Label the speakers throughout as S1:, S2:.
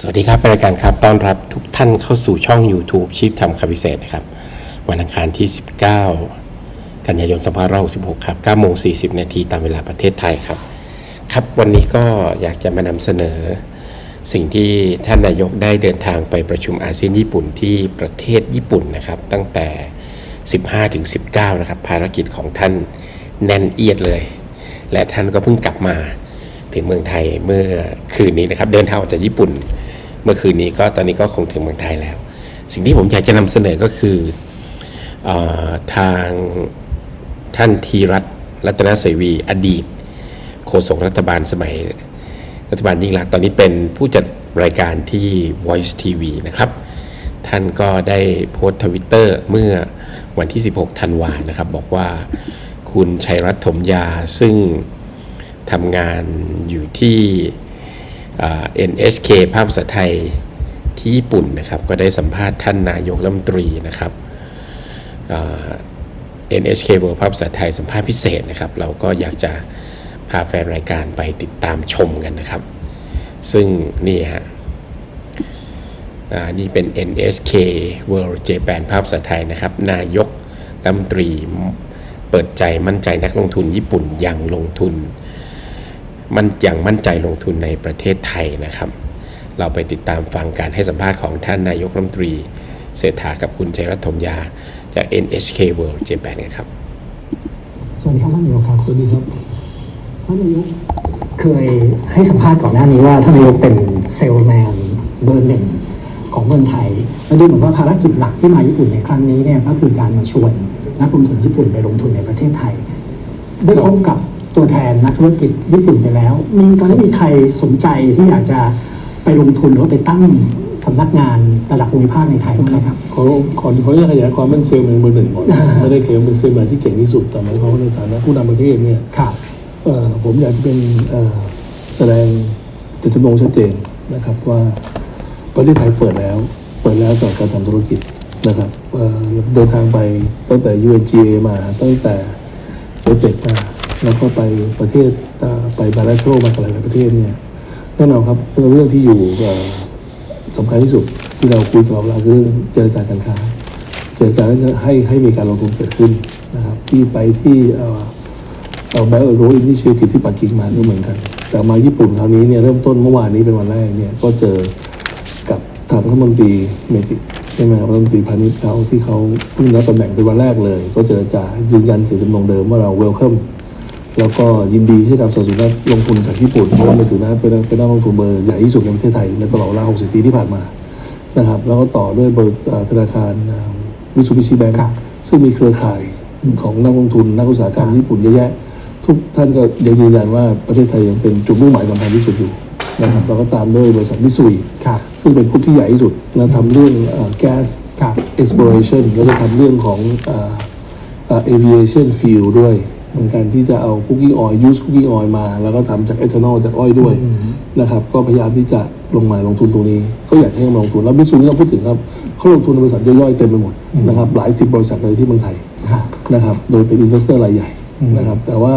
S1: สวัสดีครับรายการครับต้อนรับทุกท่านเข้าสู่ช่อง YouTube ชีพทำคำพิเศษนะครับ วันอังคารที่ 19 กันยายน2566ครับ9โมง40 นาทีตามเวลาประเทศไทยครับ ครับวันนี้ก็อยากจะมานำเสนอ สิ่งที่ท่านนายกได้เดินทางไปประชุมอาเซียนญี่ปุ่นที่ประเทศญี่ปุ่นนะครับ ตั้งแต่ 15ถึง19 นะครับ ภารกิจของท่านแน่นเอียดเลย และท่านก็เพิ่งกลับมาถึงเมืองไทยเมื่อคืนนี้นะครับ เดินทางออกจากญี่ปุ่น เมื่อคืนนี้ก็ตอนนี้ก็คงถึงเมืองไทยแล้ว สิ่งที่ผมอยากจะนำเสนอก็คืออทางท่านธีรัตน์รัตนเสวี อดีตโฆษกรัฐบาลสมัย รัฐบาลยิ่งรักษณ์ตอนนี้เป็นผู้จัดรายการที่ Voice TV นะครับ ท่านก็ได้โพสต์ทวิตเตอร์เมื่อวันที่ 16 ธันวานะครับ บอกว่าคุณชัยรัตน์ถมยาซึ่งทำงานอยู่ที่ NHK ภาพภาษาไทยที่ญี่ปุ่นนะครับ ก็ได้สัมภาษณ์ท่านนายกรัฐมนตรีนะครับอ่า NHK เวอร์ภาพภาษาไทยสัมภาษณ์พิเศษนะครับ เราก็อยากจะพาแฟนรายการไปติดตามชมกันนะครับ ซึ่งนี่ฮะนี่เป็น NHK World Japan ภาพภาษาไทยนะครับ นายกรัฐมนตรีเปิดใจมั่นใจนักลงทุนญี่ปุ่นยังลงทุน มันอยังมั่นใจลงทุนในประเทศไทยนะครับ เราไปติดตามฟังการให้สัมภาษณ์ของท่านนายกรัฐมนตรี เศรษฐากับคุณชัยรัตน์ถมยา จาก NHK World Japan กันครับ
S2: สวัสดีครับท่านนายกครับ
S3: สวัสดีครับ
S2: ท่านนายกเคยให้สัมภาษณ์ก่อนหน้านี้ว่าท่านนายกเป็นเซลแมนเบอร์หนึ่งของเมืองไทยแล้วดูเหมือนว่าภารกิจหลักที่มาญี่ปุ่นในครั้งนี้เนี่ยก็คือการมาชวนนักลงทุนญี่ปุ่นไปลงทุนในประเทศไทยได้พบกับ ตัวแทนนักธุรกิจญี่ปุ่นไปแล้ว มีตอนนี้มีใครสนใจที่อยากจะไปลงทุนหรือไปตั้งสำนักงานระดับภูมิภาคในไทยบ้างไหมครับ
S3: ขอขอขออนุญาตขยายความเป็นเซลล์แมนเบอร์หนึ่งก่อนไม่ได้เคลมเป็นเซลล์แมนที่เก่งที่สุดแต่หมายความว่าในฐานะผู้นำประเทศเนี่ย
S2: ครับ
S3: ผมอยากจะเป็นแสดงจตจำนงชัดเจนนะครับว่าประเทศไทยเปิดแล้ว เปิดแล้วสำหรับการทำธุรกิจนะครับเอ่อเดินทางไปตั้งแต่ UNGA มาตั้งแต่เอเปกมา แล้วก็ไปประเทศไปบาราโชมากับหลายประเทศเนี่ยแน่นอนครับเรื่องที่อยู่เอ่อสำคัญที่สุดที่เราคุยตลอดเวลาคือเรื่องเจรจาการค้า เจรจาการให้ให้มีการลงทุนเกิดขึ้นนะครับที่ไปที่เอ่อเอ่อแบงก์โรอินิชิทีที่ปักกิ่งมาก็เหมือนกัน แต่มาญี่ปุ่นคราวนี้เนี่ยเริ่มต้นเมื่อวานนี้เป็นวันแรกเนี่ยก็เจอกับทางรัฐมนตรีเมติใช่ไหมครับรัฐมนตรีพาณิชย์เขาที่เขาเพิ่งรับตำแหน่งเป็นวันแรกเลย ก็เจรจายืนยันเจตจำนงเดิมว่าเราเวลคัม แล้วก็ยินดีที่กับสนับสนุนนักลงทุนจากญี่ปุ่นเพราะว่าในถือนะเป็นเป็นนักลงทุนเบอร์ใหญ่ที่สุดในประเทศไทยในตลอดเวลา 60 ปีที่ผ่านมานะครับแล้วก็ต่อด้วยเบอร์เอ่อธนาคารวิสุบิชิแบง
S2: ครับ
S3: ซึ่งมีเครือข่ายของนักลงทุนนักอุตสาหกรรมญี่ปุ่นเยอะแยะ ทุกท่านก็ยังยืนยันว่าประเทศไทยยังเป็นจุดมุ่งหมายสำคัญที่สุดอยู่นะครับแล้วก็ตามด้วยบริษัทมิตซุย
S2: ครับ
S3: ซึ่งเป็นคุกที่ใหญ่ที่สุดนะทำเรื่องแก๊ส
S2: ครับ
S3: exploration แล้วก็ทำเรื่องของเอ่อเอ่อ aviation fuel ด้วย เหมือนกันที่จะเอา cooking oil use cooking oil มา แล้วก็ทำจาก ethanol จากอ้อยด้วยนะครับก็พยายามที่จะลงมาลงทุนตรงนี้ ก็อยากให้มาลงทุนแล้วมิตซูที่เราพูดถึงครับเขาลงทุนในบริษัทย่อยๆเต็มไปหมดนะครับหลายสิบบริษัทเลยที่เมืองไทย
S2: ครับ
S3: นะครับโดยเป็นอินเวสเตอร์รายใหญ่นะครับแต่ว่า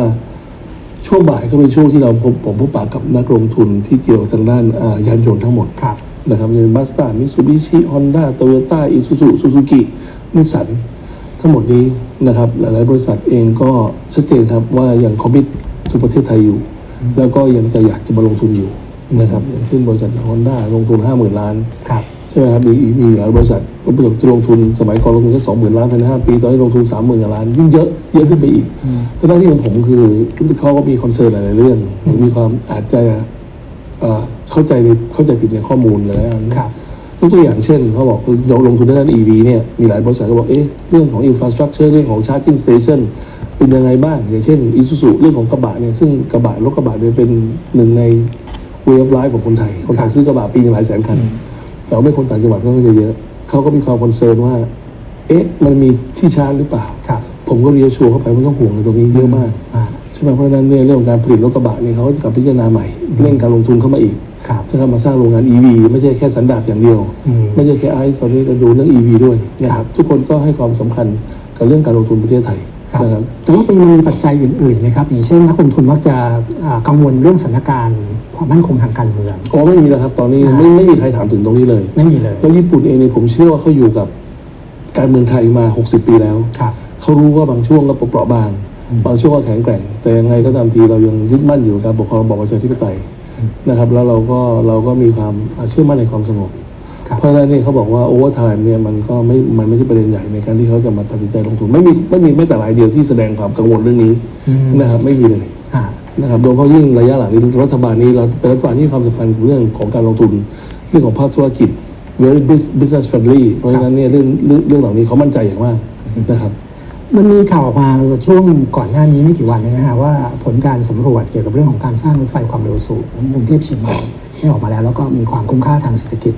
S3: ช่วงบ่ายก็เป็นช่วงที่เราพบผมพบปะกับนักลงทุนที่เกี่ยวกับทางด้านอ่ายานยนต์ทั้งหมด
S2: ครับ
S3: นะครับจะเป็นบัสต้ามิ t ซูบิชิฮอนด้าโตโยต้าอิซูซุซูซูกินิสสัน ทั้งหมดนี้นะครับหลายๆบริษัทเองก็ชัดเจนครับว่ายังคอมมิตสู่ประเทศไทยอยู่ แล้วก็ยังจะอยากจะมาลงทุนอยู่นะครับอย่างเช่นบริษัทฮอนด้าลงทุน 50,000 ล้าน
S2: ครับ
S3: ใช่ไหมครับมีมีหลายบริษัทก็ประสบจะลงทุนสมัยก่อนลงทุนแค่สองหมื่นล้านภายในห้าปี ตอนนี้ลงทุนสามหมื่นล้าน ยิ่งเยอะเยอะขึ้นไปอีกแต่หน้าที่ของผมคือเขาก็มีคอนเซิร์นหลายๆเรื่องหรือมีความอาจจะเอ่อเข้าใจในเข้าใจผิดในข้อมูลหลายๆอัน
S2: ครับ
S3: ยกตัวอย่างเช่นเขาบอกเราลงทุนในด้าน EV เนี่ยมีหลายบริษัทก็บอกเอ๊ะเรื่องของ infrastructure เรื่องของ charging station เป็นยังไงบ้าง อย่างเช่น Isuzu เรื่องของกระบะเนี่ยซึ่งกระบะรถกระบะเนี่ยเป็นหนึ่งใน way of life ของคนไทย คนไทยซื้อกระบะปีหนึงหลายแสนคัน แต่ว่าไม่คนต่างจังหวัดก็จะเยอะ เขาก็มีความคอนเซิร์นว่า เอ๊ะ มันมีที่ชาร์จหรือเปล่า
S2: ครับ
S3: ผมก็เรียนชัวร์เข้าไปว่าต้องห่วงในตรงนี้เยอะมาก
S2: อ่า
S3: ใช่ไหมเพราะฉะนั้นเนี่ยเรื่องของการผลิตรถกระบะเนี่ยเขาก็จะกลับพิจารณาใหม่เร่งการลงทุนเข้ามาอีก
S2: ครับ
S3: จะเข้ามาสร้างโรงงาน EV ไม่ใช่แค่สันดาปอย่างเดียว
S2: อืม
S3: ไม่ใช่แค่ไอซ์ตอนนี้เราดูเรื่อง EV ด้วยนะครับทุกคนก็ให้ความสำคัญกับเรื่องการลงทุนประเทศไทย
S2: ครับ
S3: นะครับ
S2: แต่ว่ามันมีปัจจัยอื่นๆไหมครับ อย่างเช่นนักลงทุนมักจะอ่ากังวลเรื่องสถานการณ์คความมั่นคงทางการเมือง
S3: อ๋อไม่มีแล้วครับ ตอนนี้
S2: อ่า
S3: ไม่ไม่มีใครถามถึงตรงนี้เลย
S2: ไม่มีเลย
S3: แล้วญี่ปุ่นเองเนี่ยผมเชื่อว่าเขาอยู่กับการเมืองไทยมา 60 ปีแล้ว
S2: ครับ
S3: เขารู้ว่าบางช่วงก็เปราะบาง บางช่วงก็แข็งแกร่ง แต่ยังไงก็ตามทีเรายังยึดมั่นอยู่กับการปกครองระบอบประชาธิปไตย นะครับ แล้วเราก็เราก็มีความเชื่อมั่นในความสงบ
S2: ครับ
S3: เพราะฉะนั้นเนี่ยเขาบอกว่าโอเวอร์ไทม์เนี่ยมันก็ไม่ มันไม่ใช่ประเด็นใหญ่ในการที่เขาจะมาตัดสินใจลงทุน ไม่มีไม่มีแม้แต่รายเดียวที่แสดงความกังวลเรื่องนี้
S2: อืม
S3: นะครับไม่มีเลย
S2: อ่า
S3: นะครับโดยเฉพาะยิ่งระยะหลังนี้รัฐบาลนี้เราเป็นรัฐบาลที่ให้ความสำคัญกับเรื่องของการลงทุนเรื่องของภาคธุรกิจ very bus- business friendly เพราะฉะนั้นเนี่ยเรื่องเรื่องเรื่องเหล่านี้เขามั่นใจอย่างมากนะครับ
S2: มันมีข่าวออกมาช่วงก่อนหน้านี้ไม่กี่วันเองนะฮะว่าผลการสำรวจเกี่ยวกับเรื่องของการสร้างรถไฟความเร็วสูงกรุงเทพเชียงใหม่ได้ออกมาแล้ว แล้วก็มีความคุ้มค่าทางเศรษฐกิจ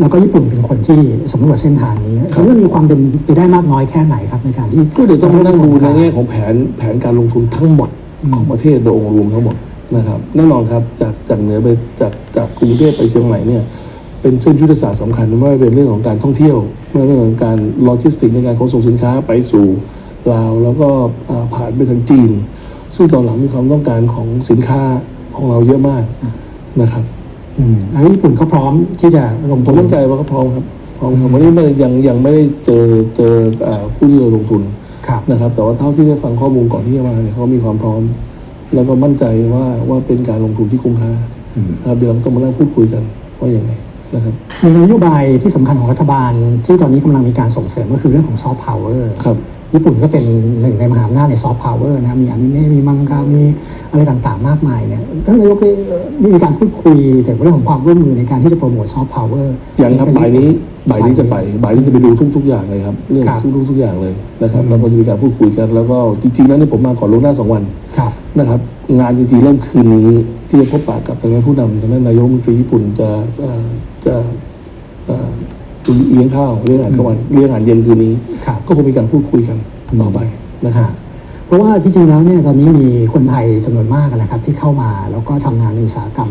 S2: แล้วก็ญี่ปุ่นเป็นคนที่สำรวจเส้นทางนี้แล้วมันมีความเป็นไปได้มากน้อยแค่ไหนครับในการที่
S3: ก็เดี๋ยวต้องมานั่งดูในแง่ของแผนแผนการลงทุนทั้งหมดของประเทศโดยองค์รวมทั้งหมดนะครับแน่นอนครับจากจากเหนือไปจากจากกรุงเทพไปเชียงใหม่เนี่ยเป็นเส้นยุทธศาสตร์สำคัญไม่ว่าเป็นเรื่องของการท่องเที่ยวไม่ว่าเรื่องของการโลจิสติกในการขนส่งสินค้าไปสู่ ลาวแล้วก็อ่าผ่านไปทางจีน ซึ่งตอนหลังมีความต้องการของสินค้าของเราเยอะมากนะครับ
S2: อืมแล้วญี่ปุ่นก็พร้อมที่จะลง
S3: ผ
S2: ทุ
S3: ม
S2: น
S3: มั่นใจว่าเขาพร้อมครับพร้อมครับวันนี้ไม่ได้ยังยังไม่ได้เจอเจออ่าผู้ที่จะลงทุน
S2: ครับ
S3: นะครับ แต่ว่าเท่าที่ได้ฟังข้อมูลก่อนที่จะมาเนี่ยเขามีความพร้อม แล้วก็มั่นใจว่าว่าเป็นการลงทุนที่คุ้มค่านะครับเดี๋ยวเราต้องมานั่งพูดคุยกันว่าอย่างไงนะครับ
S2: มีนโยบายที่สำคัญของรัฐบาลที่ตอนนี้กำลังมีการส่งเสริมก็คือเรื่องของซอฟต์พาวเวอร์
S3: ครับ
S2: ญี่ปุ่นก็เป็นหนึ่งในมหาอำนาจในซอฟต์พาวเวอร์นะมีอนิเมะมีมังกามีอะไรต่างๆ มากมายเนี่ยท่านนายกได้เอ่อมีการพูดคุยเกี่ยวกับเรื่องของความร่วมมือในการที่จะโปรโมทซอฟต์พาวเวอร์
S3: อย่างครับบ่ายนี้บ่ายนี้จะไปบ่ายนี้จะไปดูทุกทุกๆอย่างเลยครับเรื่อง
S2: ครับ
S3: ทุกๆทุกอย่างเลยนะครับแล้วก็จะมีการพูดคุยกันแล้วก็จริงๆแล้วเนี่ยผมมาก่อนล่วงหน้าสองวัน
S2: ครับ
S3: นะครับงานจริงๆเริ่มคืนนี้ที่จะพบปะกับทางด้านผู้นำทางด้านนายกรัฐมนตรีญี่ปุ่นจะเอ่อจะเอ่อ เลี้ยงข้าวเลี้ยงอาหารกลางวันเลี้ยงอาหารเย็นคืนนี้
S2: ครับ
S3: ก็คงมีการพูดคุยกันต่อไปนะครับ
S2: เพราะว่าจริงๆแล้วเนี่ยตอนนี้มีคนไทยจำนวนมากนะครับที่เข้ามาแล้วก็ทำงานในอุตสาหกรรม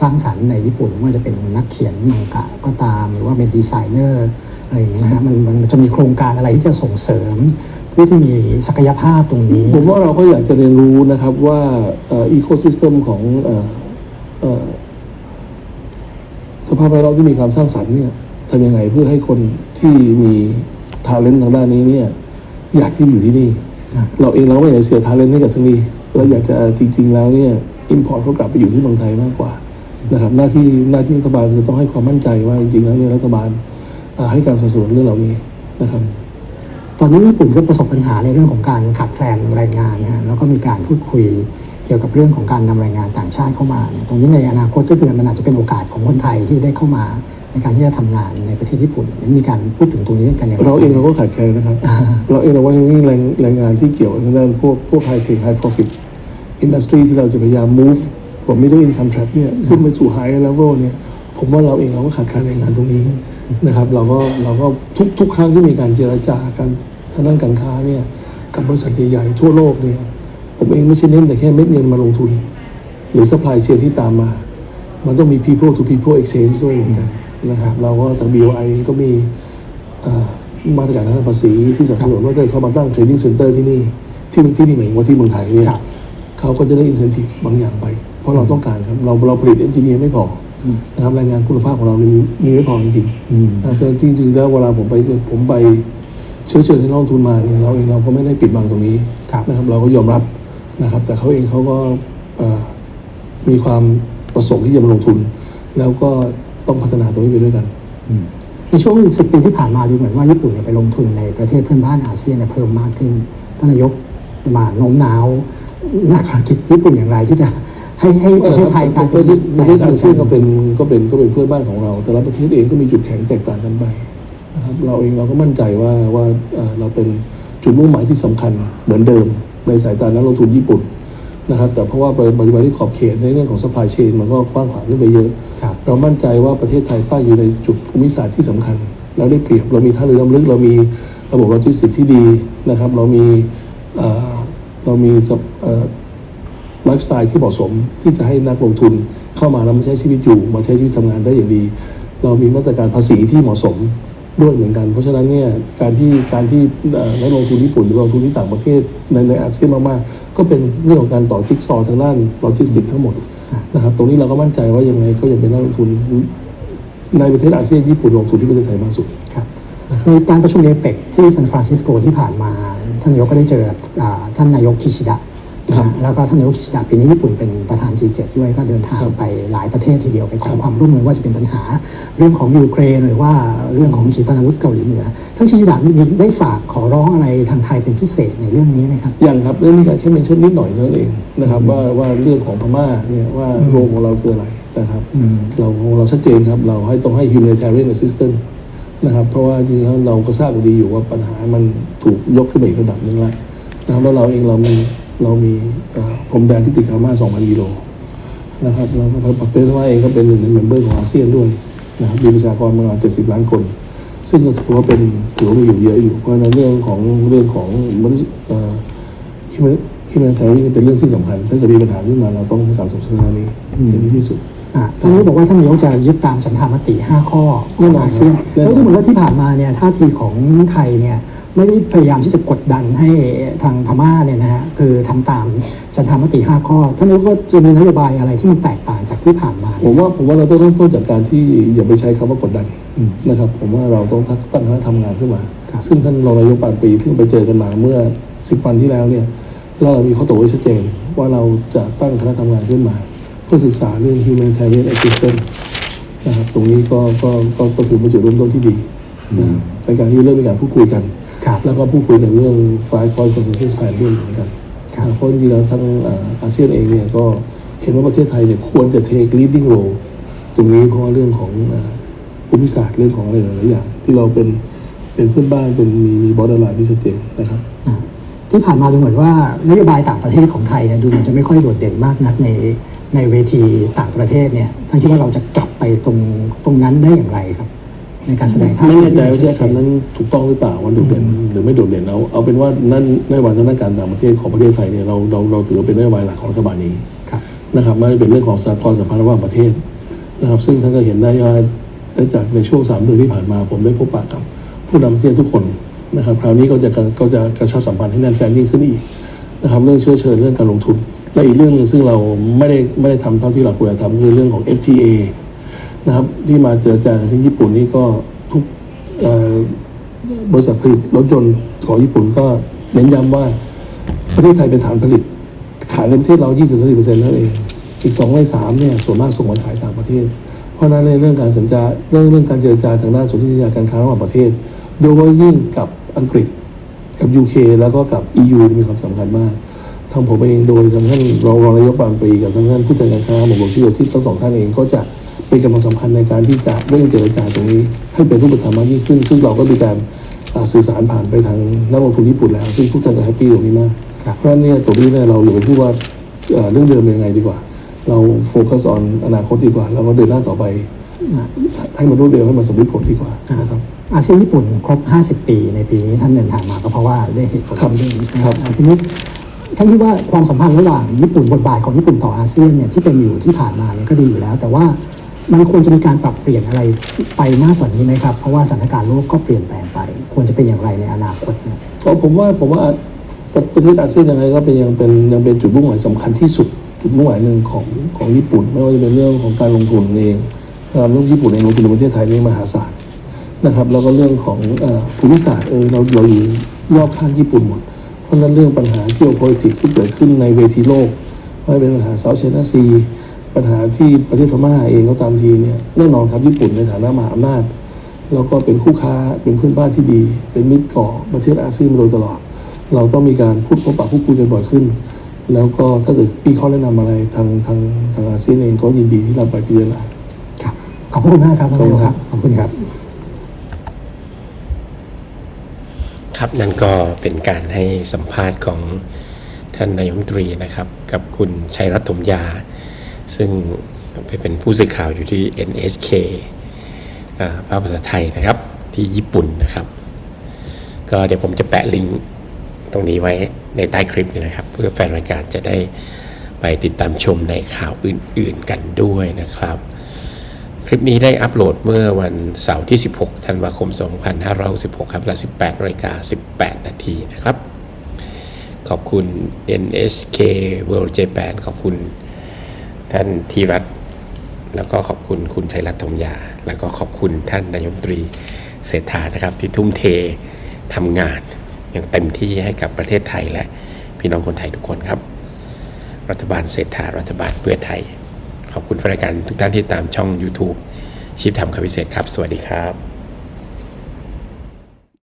S2: สร้างสรรค์ในญี่ปุ่นไม่ว่าจะเป็นนักเขียนมังกะก็ตามหรือว่าเป็นดีไซเนอร์อะไรอย่างเงี้ยนะฮะมันมันมันจะมีโครงการอะไรที่จะส่งเสริมผู้ที่มีศักยภาพตรงนี้
S3: ผมว่าเราก็อยากจะเรียนรู้นะครับว่าอีโคซิสเต็มของเอ่อเอ่อสภาพแวดล้อมที่มีความสร้างสรรค์เนี่ย ทำยังไงเพื่อให้คนที่มีทาเลนต์ทางด้านนี้เนี่ยอยากที่อยู่ที่นี่ เราเองเราไม่อยากเสียทาเลนต์ให้กับทางนี้เราอยากจะจริง ๆ แล้วเนี่ยอินพอร์ตเขากลับไปอยู่ที่เมืองไทยมากกว่านะครับหน้าที่หน้าที่รัฐบาลคือต้องให้ความมั่นใจว่าจริงๆแล้วเนี่ยรัฐบาลให้การสนับสนุนเรื่องเหล่านี้นะครับ
S2: ตอนนี้ญี่ปุ่นก็ประสบปัญหาในเรื่องของการขาดแคลนแรงงานนะฮะแล้วก็มีการพูดคุยเกี่ยวกับเรื่องของการนำแรงงานต่างชาติเข้ามา ตรงนี้ในอนาคตก็คือมันอาจจะเป็นโอกาสของคนไทยที่ได้เข้ามา ในการที่จะทำงานในประเทศญี่ปุ่นเนี่ยมีการพูดถึงตรงนี้กันอย่างไร
S3: เราเองเราก็ขาดแคลนนะครับ เราเองเราว่ายังมีแรงแรงงานที่เกี่ยวกับทางด้านพวกพวก high tech high profit industry ที่เราจะพยายาม move from middle income trap เนี่ยขึ้นไปสู่ high level เนี่ยผมว่าเราเองเราก็ขาดแคลนแรงงานตรงนี้นะครับเราก็เราก็ทุกทุกครั้งที่มีการเจรจากันทางด้านการค้าเนี่ยกับบริษัทใหญ่ๆทั่วโลกเนี่ยผมเองไม่ใช่เน้นแต่แค่เม็ดเงินมาลงทุน หรือ supply chain ที่ตามมา มันต้องมี people to people exchange ด้วยเหมือนกัน นะครับ เราก็ทาง BOI ก็มี เอ่อมาตรการทางด้านภาษีที่สนับสนุนว่าถ้าเขามาตั้งเทรดดิ้งเซ็นเตอร์ที่นี่ที่ที่นี่หมายถึงว่าที่เมืองไทยเนี่ย
S2: ครับ
S3: เขาก็จะได้อินเซนティブบางอย่างไป เพราะเราต้องการครับ เราเราผลิตเอนจิเนียร์ไม่พออนะครับแรงงานคุณภาพของเรามีมีไม่พอจริงๆนะครับแต่จริงๆแล้วเวลาผมไปผมไปเชื้อเชิญให้นักลงทุนมาเนี่ยเราเองเราก็ไม่ได้ปิดบังตรงนี้
S2: ครับ
S3: นะครับ เราก็ยอมรับนะครับ แต่เขาเองเขาก็เอ่อมีความประสงค์ที่จะมาลงทุน แล้วก็ ต้องพัฒนาตรงนี้ไปด้วยกัน
S2: ในช่วงสิบปีที่ผ่านมาดูเหมือนว่าญี่ปุ่นเนี่ยไปลงทุนในประเทศเพื่อนบ้านอาเซียนเนี่ยเพิ่มมากขึ้นท่านนายกมาโน้มน้าวนักธุรกิจญี่ปุ่นอย่างไรที่จะให้ให้ประเทศไทยกลาย
S3: ป
S2: เป็
S3: ระ
S2: น
S3: เทศประเทศอาเซียนก็เป็นก็เป็นก็เป็นเพื่อนบ้านของเรา แต่ละประเทศเองก็มีจุดแข็งแตกต่างกันไปนะครับเราเองเราก็มั่นใจว่าว่าเอ่อเราเป็นจุดมุ่งหมายที่สำคัญเหมือนเดิมในสายตานักลงทุนญี่ปุ่น นะครับแต่เพราะว่าบริบทที่ขอบเขตในเรื่องของ supply chain มันก็กว้างขวางขึ้นไปเยอะ
S2: ครับ
S3: เรามั่นใจว่าประเทศไทยป้ายอยู่ในจุดภูมิศาสตร์ที่สำคัญ เราได้เปรียบเรามีท่าเรือน้ำลึกเรามีระบบโลจิสติกส์ที่ดีนะครับ เรามีเอ่อเรามีสภเอ่อ ไลฟ์สไตล์ที่เหมาะสมที่จะให้นักลงทุนเข้ามาแล้วมาใช้ชีวิตอยู่ มาใช้ชีวิตทำงานได้อย่างดี เรามีมาตรการภาษีที่เหมาะสม ด้วยเหมือนกัน เพราะฉะนั้นเนี่ยการที่การที่นักลงทุนญี่ปุ่นหรือลงทุนที่ต่างประเทศในในอาเซียนมากๆ ก็เป็นเรื่องของการต่อจิ๊กซอทางด้านโลจิสติกทั้งหมดนะครับตรงนี้เราก็มั่นใจว่ายังไงก็ยังเป็นนักลงทุนในประเทศอาเซียนญี่ปุ่นลงทุนที่ประเทศไทยมากสุด
S2: ครับในการประชุมเอเปกที่ซานฟรานซิสโกที่ผ่านมา ท่านนายกก็ได้เจอท่านนายกคิชิดะ นะ
S3: ครั
S2: ฮะ
S3: บ
S2: แล้วก็ท่านนายกคิชิดะปีนี้ญี่ปุ่นเป็นประธาน G7 ด้วยก็เดินทาง
S3: ครับ
S2: ไปหลายประเทศทีเดียวไปข
S3: ครั
S2: อบความร่วมมือว่าจะเป็นปัญหาเรื่องของยูเครนหรือว่าเรื่องของขีปนาวุธเกาหลีเหนือท่านคิชิดะมีได้ฝากขอร้องอะไรทางไทยเป็นพิเศษในเรื่องนี้ไหมครับ
S3: ยังครับเรื่องนี้การแค่เมนชั่นนิดหน่อยเท่านั้นเองนะครับว่าว่าเรื่องของพม่าเนี่ยว่าโรงของเราคืออะไรนะครับ
S2: อืม
S3: เราของเราชัดเจนครับเราให้ต้องให้ humanitarian assistance นะครับเพราะว่าจริงๆแล้วเราก็ทราบอยู่ดีอยู่ว่าปัญหามันถูกยกขึ้นไปอีกระดับหนึ่งแล้วนะครับแล้วเราเองเรามี เรามีเอ่อพรมแดนที่ติดกับพม่า2,000กิโลนะครับแล้วก็ประเทศพม่าเองก็เป็นหนึ่งในเมมเบอร์ของอาเซียนด้วยนะครับมีประชากรประมาณ70 ล้านคน ซึ่งก็ถือว่าเป็นถือว่ามีอยู่เยอะอยู่เพราะฉะนั้นเรื่องของเรื่องของมนุษย์เอ่อ human humanitarian เป็นเรื่องที่สำคัญ ถ้าเกิดมีปัญหาขึ้นมาเราต้องให้การสนับสนุนนี้อย่างดีที่สุด
S2: อ่าท่านนายกบอกว่าท่านนายกจะยึดตามฉันทามติ 5 ข้อ
S3: แน่นอน
S2: อาเซียน
S3: แน่นอน
S2: แล้วดูเหมือนว่าที่ผ่านมาเนี่ยท่าทีของไทยเนี่ย ไม่ได้พยายามที่จะกดดันให้ทางพม่าเนี่ยนะฮะคือทำตามฉันทามติ 5 ข้อท่านนายกก็จะมีนโยบายอะไรที่มันแตกต่างจากที่ผ่านมา
S3: ผมว่าผมว่าเราต้องเริ่มต้นจากการที่อย่าไปใช้คำว่ากดดันนะครับ ผมว่าเราต้องตั้งคณะทำงานขึ้นมา
S2: ครับ
S3: ซึ่งท่านรองนายกปานปรีเพิ่งไปเจอกันมาเมื่อสิบวันที่แล้วเนี่ยแล้วเรามีข้อตกลงไว้ชัดเจนว่าเราจะตั้งคณะทำงานขึ้นมา เพื่อศึกษาเรื่อง humanitarian assistance นะครับตรงนี้ก็ก็ก็ก็ถือเป็นจุดเริ่มต้นที่ดีนะครับในการที่เริ่มมีการพูดคุยกัน
S2: ครับ
S3: แล้วก็พูดคุยกันเรื่อง five point consensus plan ด้วยเหมือนกัน
S2: ครับ
S3: เพราะจริงๆแล้วทั้งอ่าอาเซียนเองเนี่ยก็เห็นว่าประเทศไทยเนี่ยควรจะ take leading role ตรงนี้เพราะว่าเรื่องของอ่าภูมิศาสตร์เรื่องของอะไรหลายๆอย่าง ที่เราเป็นเป็นเพื่อนบ้านเป็นมีมี borderline ที่ชัดเจนนะครับ
S2: อ่าที่ผ่านมาดูเหมือนว่านโยบายต่างประเทศของไทยเนี่ยดูเหมือนจะไม่ค่อยโดดเด่นมากนักในในเวทีต่างประเทศเนี่ยท่านคิดว่าเราจะกลับไปตรงตรงนั้นได้อย่างไรครับ ในการแสดงท่า
S3: ไม่
S2: ที
S3: แน่ใจว่า
S2: ที่
S3: ใช้คำนั้นถูกต้องหรือเปล่าว่าโดดเด่นหรือไม่โดดเด่นเอาเอาเป็นว่านั่นนโยบายทางด้านการต่างประเทศของประเทศไทยเนี่ยเราเราเราถือว่าเป็นนโยบายหลักของรัฐบาลนี้
S2: ครับ
S3: นะครับไม่ว่าจะเป็นเรื่องของสากลสัมพันธ์ระหว่างประเทศนะครับ ซึ่งท่านก็เห็นได้ว่าได้จากในช่วงสามเดือนที่ผ่านมา ผมได้พบปะกับ ผู้นำอาเซียนทุกคนนะครับ คราวนี้ก็จะก็จะกระชับสัมพันธ์ให้แน่นแฟ้นยิ่งขึ้นอีกนะครับเรื่องเชื้อเชิญเรื่องการลงทุนและอีกเรื่องหนึงซึ่งเราไม่ได้ไม่ได้ทำเท่าที่เราควรจะทำคือเรื่องของ FTA นะครับที่มาเจรจากันที่ญี่ปุ่นนี่ก็ทุกบริษัทผลิตรถยนต์ของญี่ปุ่นก็เน้นย้ำว่าประเทศไทยเป็นฐานผลิต ขายในประเทศเรา 20-30%นั่นเอง อีก2ใน3เนี่ยส่วนมากส่งมาขายต่างประเทศ เพราะนั้นในเรื่องการสัญญาเรื่องเรื่องการเจรจาทางด้านสนธิสัญญาการค้าระหว่างประเทศ โดยเฉพาะยิ่งกับอังกฤษกับ UK แล้วก็กับ EU มีความสำคัญมากทางผมเองโดยทางท่านรองรองนายกบางปีกับทางท่านผู้จัดการค้าหม่อมหลวงชิโยที่ทั้งสองท่านเองก็จะ เป็นกำลังสำคัญในการที่จะเร่งเจรจาตรงนี้ ให้เป็นรูปธรรมมากยิ่งขึ้น ซึ่งเราก็มีการอ่าสื่อสารผ่านไปทางนักลงทุนญี่ปุ่นแล้ว ซึ่งทุกท่านก็แฮปปี้ตรงนี้มาก
S2: ครับ
S3: เพราะฉะนั้นเนี่ยตรงนี้เนี่ยเราอย่าไปพูดว่าเอ่อเรื่องเดิมเป็นยังไงดีกว่า เราโฟกัสออนอนาคตดีกว่าแล้วก็เดินหน้าต่อไป ให้มันรวดเร็วให้มันสำเร็จผลดีกว่านะครับ
S2: อาเซียนญี่ปุ่นครบ 50 ปีในปีนี้ท่านเดินทางมาก็เพราะว่าได้เหตุผล
S3: ครับ
S2: เรื่องนี้ใช่ไหม
S3: ครับ
S2: อ่าทีนี้ท่านคิดว่าความสัมพันธ์ระหว่างญี่ปุ่นบทบาทของญี่ปุ่นต่ออาเซียนเนี่ยที่เป็นอยู่ที่ผ่านมาเนี่ยก็ดีอยู่แล้ว แต่ว่า มันควรจะมีการปรับเปลี่ยนอะไรไปมากกว่านี้ไหมครับ เพราะว่าสถานการณ์โลกก็เปลี่ยนแปลงไป ควรจะเป็นอย่างไรในอนาคตเนี่ย
S3: ก็ผมว่าผมว่าประเทศอาเซียนยังไงก็เป็นยังเป็นยังเป็นจุดมุ่งหมายสำคัญที่สุดจุดมุ่งหมายหนึ่งของของญี่ปุ่น ไม่ว่าจะเป็นเรื่องของการลงทุนเองนะครับเรื่องญี่ปุ่นเองลงทุนในประเทศไทยนี่มหาศาลนะครับแล้วก็เรื่องของภูมิศาสตร์เออเราเราอยู่รอบข้างญี่ปุ่นหมดเพราะฉะนั้นเรื่องปัญหา geopolitics ที่เกิดขึ้นในเวทีโลกไม่ว่าเป็นปัญหาเซาท์ไชน่าซี ปัญหาที่ประเทศพม่าเองก็ตามทีเนี่ยแน่นอนครับญี่ปุ่นในฐานะมหาอำนาจ แล้วก็เป็นคู่ค้าเป็นเพื่อนบ้านที่ดี เป็นมิตรก่อประเทศอาเซียนมาโดยตลอด เราต้องมีการพูดพบปะพูดคุยกันบ่อยขึ้น แล้วก็ถ้าเกิดมีข้อแนะนำอะไรทางทางทางอาเซียนเองก็ยินดีที่เราไปพิจารณา
S2: ครับขอบคุณมากครับท่านนายกครับขอบคุณครับ
S1: ครับนั่นก็เป็นการให้สัมภาษณ์ของท่านนายกรัฐมนตรีนะครับ กับคุณชัยรัตน์ถมยา ซึ่งไปเป็นผู้สื่อข่าวอยู่ที่ NHK ภาพภาษาไทยนะครับ ที่ญี่ปุ่นนะครับ ก็เดี๋ยวผมจะแปะลิงก์ตรงนี้ไว้ในใต้คลิปนี้นะครับ เพื่อแฟนรายการจะได้ไปติดตามชมในข่าวอื่นๆกันด้วยนะครับ คลิปนี้ได้อัปโหลดเมื่อวันเสาร์ที่ 16 ธันวาคม 2566 ครับเวลา 18นาฬิกา18 นาทีนะครับ ขอบคุณ NHK World Japan ขอบคุณ ท่านธีรัตน์แล้วก็ขอบคุณคุณชัยรัตน์ธมยา แล้วก็ขอบคุณท่านนายมนตรีเศรษฐานะครับ ที่ทุ่มเททำงานอย่างเต็มที่ให้กับประเทศไทยและพี่น้องคนไทยทุกคนครับ รัฐบาลเศรษฐารัฐบาลเพื่อไทย ขอบคุณแฟนรายการทุกท่านที่ตามช่อง YouTube ชีพทำคำพิเศษครับ สวัสดีครับ